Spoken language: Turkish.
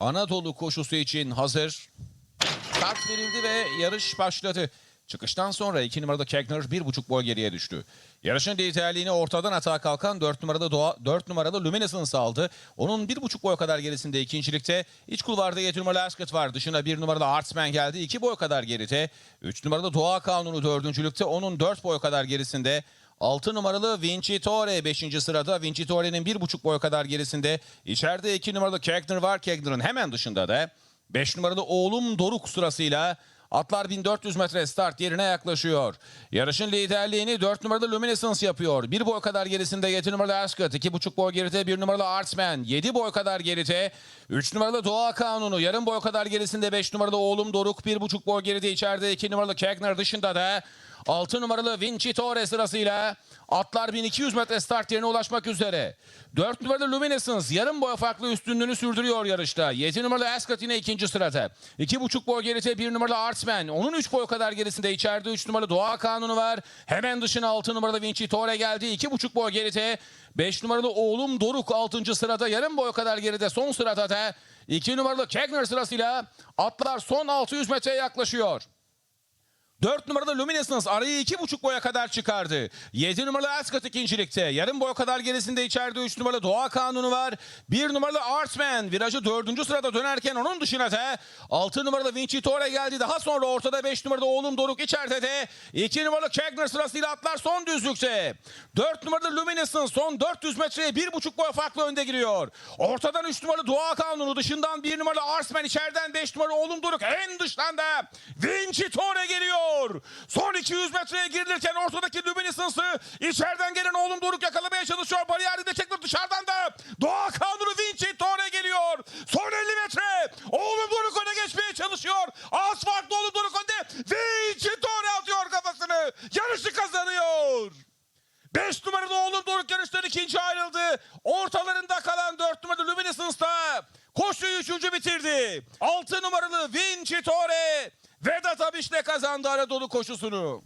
Anadolu koşusu için hazır. Start verildi ve yarış başladı. Çıkıştan sonra 2 numarada Kegner 1,5 boy geriye düştü. Yarışın liderliğini ortadan atağa kalkan 4 numarada Doğa, 4 numarada Luminescence aldı. Onun 1,5 boy kadar gerisinde ikincilikte. iç kulvarda 7 numaralı Ascot var. Dışına 1 numarada Artsman geldi. 2 boy kadar geride. 3 numarada Doğa Kanunu dördüncülükte. Onun 4 boy kadar gerisinde. 6 numaralı Vincitore 5. sırada. Vincitore'nin 1,5 boy kadar gerisinde. İçeride 2 numaralı Kegner var. Kegner'ın hemen dışında da. 5 numaralı oğlum Doruk sırasıyla atlar 1400 metre start yerine yaklaşıyor. Yarışın liderliğini 4 numaralı Luminescence yapıyor. 1 boy kadar gerisinde 7 numaralı Ascot, 2,5 boy geride 1 numaralı Artsman, 7 boy kadar geride 3 numaralı Doğa Kanunu, yarım boy kadar gerisinde 5 numaralı oğlum Doruk, 1,5 boy geride içeride 2 numaralı Kegner dışında da 6 numaralı Vincitore sırasıyla atlar 1200 metre start yerine ulaşmak üzere. 4 numaralı Luminescence yarım boy farklı üstünlüğünü sürdürüyor yarışta. 7 numaralı Ascot yine ikinci sırada. 2,5 boy geride 1 numaralı Artsman. Onun 3 boy kadar gerisinde içeride 3 numaralı Doğa Kanunu var. Hemen dışına 6 numaralı Vincitore geldi. 2,5 boy geride 5 numaralı oğlum Doruk 6. sırada. Yarım boy kadar geride son sırada da 2 numaralı Kegner sırasıyla atlar son 600 metreye yaklaşıyor. 4 numaralı Luminescence arayı 2,5 boya kadar çıkardı. 7 numaralı Ascot ikincilikte. Yarım boy kadar gerisinde içeride 3 numaralı Doğa Kanunu var. 1 numaralı Artsman virajı 4. sırada dönerken onun dışına da 6 numaralı Vincitore geldi. Daha sonra ortada 5 numaralı Oğlum Doruk içeride de 2 numaralı Kegner sırasıyla atlar son düzlükte. 4 numaralı Luminescence son 400 metreye 1,5 boy farklı önde giriyor. Ortadan 3 numaralı Doğa Kanunu dışından 1 numaralı Artsman içeriden 5 numaralı Oğlum Doruk en dıştan da Vincitore geliyor. Son 200 metreye girilirken ortadaki Luminescence'ı içeriden gelen Oğlum Doruk yakalamaya çalışıyor. Bariyerinde çektir dışarıdan da Doğa Kanunu Vincitore geliyor. Son 50 metre Oğlum Doruk öne geçmeye çalışıyor. Az farklı Oğlum Doruk önde. Vincitore atıyor kafasını. Yarışı kazanıyor. 5 numaralı oğlum Doruk yarıştan ikinci ayrıldı. Ortalarında kalan 4 numaralı Luminescence da koşuyu üçüncü bitirdi. 6 numaralı Vincitore Vedat Abiş'le kazandı Anadolu koşusunu.